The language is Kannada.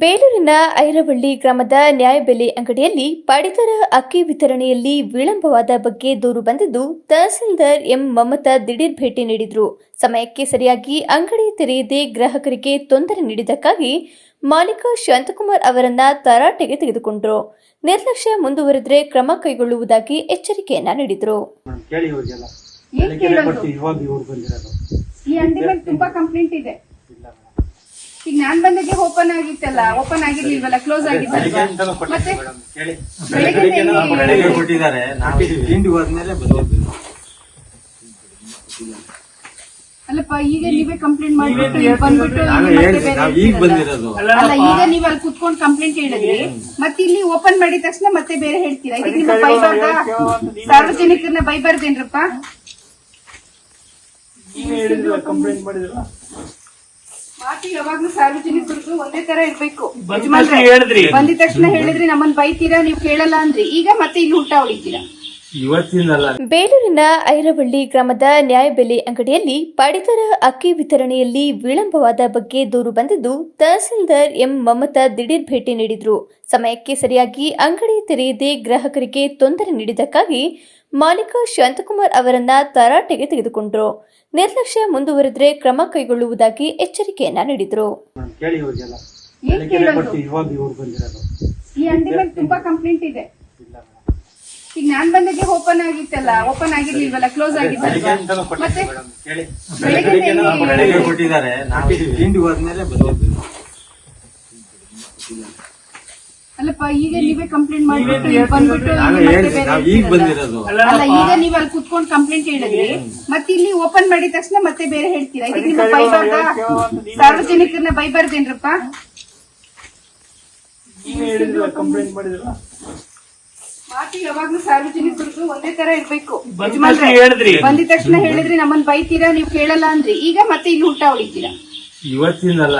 ಬೇಲೂರಿನ ಐರವಳ್ಳಿ ಗ್ರಾಮದ ನ್ಯಾಯಬೆಲೆ ಅಂಗಡಿಯಲ್ಲಿ ಪಡಿತರ ಅಕ್ಕಿ ವಿತರಣೆಯಲ್ಲಿ ವಿಳಂಬವಾದ ಬಗ್ಗೆ ದೂರು ಬಂದಿದ್ದು ತಹಸೀಲ್ದಾರ್ ಎಂ ಮಮತಾ ದಿಢೀರ್ ಭೇಟಿ ನೀಡಿದ್ರು. ಸಮಯಕ್ಕೆ ಸರಿಯಾಗಿ ಅಂಗಡಿ ತೆರೆಯದೆ ಗ್ರಾಹಕರಿಗೆ ತೊಂದರೆ ನೀಡಿದ್ದಕ್ಕಾಗಿ ಮಾಲೀಕ ಶಾಂತಕುಮಾರ್ ಅವರನ್ನ ತರಾಟೆಗೆ ತೆಗೆದುಕೊಂಡರು. ನಿರ್ಲಕ್ಷ್ಯ ಮುಂದುವರೆದರೆ ಕ್ರಮ ಕೈಗೊಳ್ಳುವುದಾಗಿ ಎಚ್ಚರಿಕೆಯನ್ನ ನೀಡಿದರು. ತುಂಬಾ ಕಂಪ್ಲೇಂಟ್ ಇದೆ. ಇಲ್ಲ ಮೇಡಮ್ ಈಗ ನಾನ್ ಬಂದಾಗೆ ಓಪನ್ ಆಗಿತ್ತಲ್ಲ ಓಪನ್ ಆಗಿರ್ಲಿಲ್ವಲ್ಲ ಕ್ಲೋಸ್ ಆಗಿತ್ತಲ್ವಾ? ಮತ್ತೆ ಬೆಳಗ್ಗೆ ಕೊಟ್ಟಿದ್ದಾರೆ. ಅಲ್ಲಪ್ಪ ಈಗ ನೀವೇ ಕಂಪ್ಲೇಂಟ್ ಮಾಡ್ಬಿಟ್ಟು ಇಲ್ಲಿ ಬಂದ್ಬಿಟ್ಟು ಅಲ್ಲ ಈಗ ನೀವ್ ಅಲ್ಲಿ ಕುತ್ಕೊಂಡು ಕಂಪ್ಲೇಂಟ್ ಹೇಳಿದ್ರಿ ಮತ್ತೆ ಇಲ್ಲಿ ಓಪನ್ ಮಾಡಿದ ತಕ್ಷಣ ಮತ್ತೆ ಬೇರೆ ಹೇಳ್ತೀರಾ? ಇದಕ್ಕೆ ನಿಮ್ಮ ಬೈಬಾರ್ದ ಸಾರ್ವಜನಿಕರನ್ನ ಬೈಬಾರ್ದೇನ್ರಪ್ಪ ಕಂಪ್ಲೇಂಟ್ ಮಾಡಿದ್ರಲ್ಲ. ಮಾತು ಯಾವಾಗ್ಲೂ ಸಾರ್ವಜನಿಕರು ಒಂದೇ ತರ ಇರ್ಬೇಕು. ಬಂದಿದ ತಕ್ಷಣ ಹೇಳಿದ್ರಿ ನಮ್ಮನ್ನ ಬೈತೀರಾ ನೀವು ಕೇಳಲ್ಲ ಅಂದ್ರಿ. ಈಗ ಮತ್ತೆ ಇಲ್ಲಿ ಊಟ ಹೊಡಿತೀರಾ? ಬೇಲೂರಿನ ಐರವಳ್ಳಿ ಗ್ರಾಮದ ನ್ಯಾಯಬೆಲೆ ಅಂಗಡಿಯಲ್ಲಿ ಪಡಿತರ ಅಕ್ಕಿ ವಿತರಣೆಯಲ್ಲಿ ವಿಳಂಬವಾದ ಬಗ್ಗೆ ದೂರು ಬಂದಿದ್ದು ತಹಸೀಲ್ದಾರ್ ಎಂ ಮಮತಾ ದಿಢೀರ್ ಭೇಟಿ ನೀಡಿದ್ರು. ಸಮಯಕ್ಕೆ ಸರಿಯಾಗಿ ಅಂಗಡಿ ತೆರೆಯದೆ ಗ್ರಾಹಕರಿಗೆ ತೊಂದರೆ ನೀಡಿದ್ದಕ್ಕಾಗಿ ಮಾಲೀಕ ಶಾಂತಕುಮಾರ್ ಅವರನ್ನ ತರಾಟೆಗೆ ತೆಗೆದುಕೊಂಡರು. ನಿರ್ಲಕ್ಷ್ಯ ಮುಂದುವರೆದ್ರೆ ಕ್ರಮ ಕೈಗೊಳ್ಳುವುದಾಗಿ ಎಚ್ಚರಿಕೆಯನ್ನ ನೀಡಿದರು. ತುಂಬಾ ಕಂಪ್ಲೇಂಟ್ ಇದೆ. ಈಗ ನಾನ್ ಬಂದಿದ್ದೆ ಓಪನ್ ಆಗಿತ್ತಲ್ಲ ಓಪನ್ ಆಗಿರ್ಲಿಲ್ವಲ್ಲ ಕ್ಲೋಸ್ ಆಗಿತ್ತಲ್ವಾ? ಮತ್ತೆ ಬೆಳಗ್ಗೆ ಕೊಟ್ಟಿದ್ದಾರೆ. ಅಲ್ಲಪ್ಪ ಈಗ ನೀವೇ ಕಂಪ್ಲೇಂಟ್ ಮಾಡ್ಬಿಟ್ಟು ಇಲ್ಲಿ ಬಂದ್ಬಿಟ್ಟು ಅಲ್ಲ ಈಗ ನೀವ್ ಅಲ್ಲಿ ಕುತ್ಕೊಂಡು ಕಂಪ್ಲೇಂಟ್ ಹೇಳಿದ್ರಿ ಮತ್ತೆ ಇಲ್ಲಿ ಓಪನ್ ಮಾಡಿದ ತಕ್ಷಣ ಮತ್ತೆ ಬೇರೆ ಹೇಳ್ತೀರಾ? ಇದಕ್ಕೆ ನಿಮ್ಮ ಬೈಬಾರ್ದ? ಸಾರ್ವಜನಿಕರನ್ನ ಬೈಬಾರ್ದೇನ್ರಪ್ಪ? ಕಂಪ್ಲೇಂಟ್ ಮಾಡಿದ್ರಲ್ಲ. ಮಾತು ಯಾವಾಗ್ಲೂ ಸಾರ್ವಜನಿಕರು ಒಂದೇ ತರ ಇರ್ಬೇಕು. ಬಂದ ತಕ್ಷಣ ಹೇಳಿದ್ರಿ. ಬಂದಿದ ತಕ್ಷಣ ಹೇಳಿದ್ರಿ ನಮ್ಮನ್ನ ಬೈತೀರಾ ನೀವು ಕೇಳಲ್ಲ ಅಂದ್ರಿ. ಈಗ ಮತ್ತೆ ಇಲ್ಲಿ ಊಟ ಹೊಡಿತೀರಾ? ಇವತ್ತಿಂದಲ್ಲ.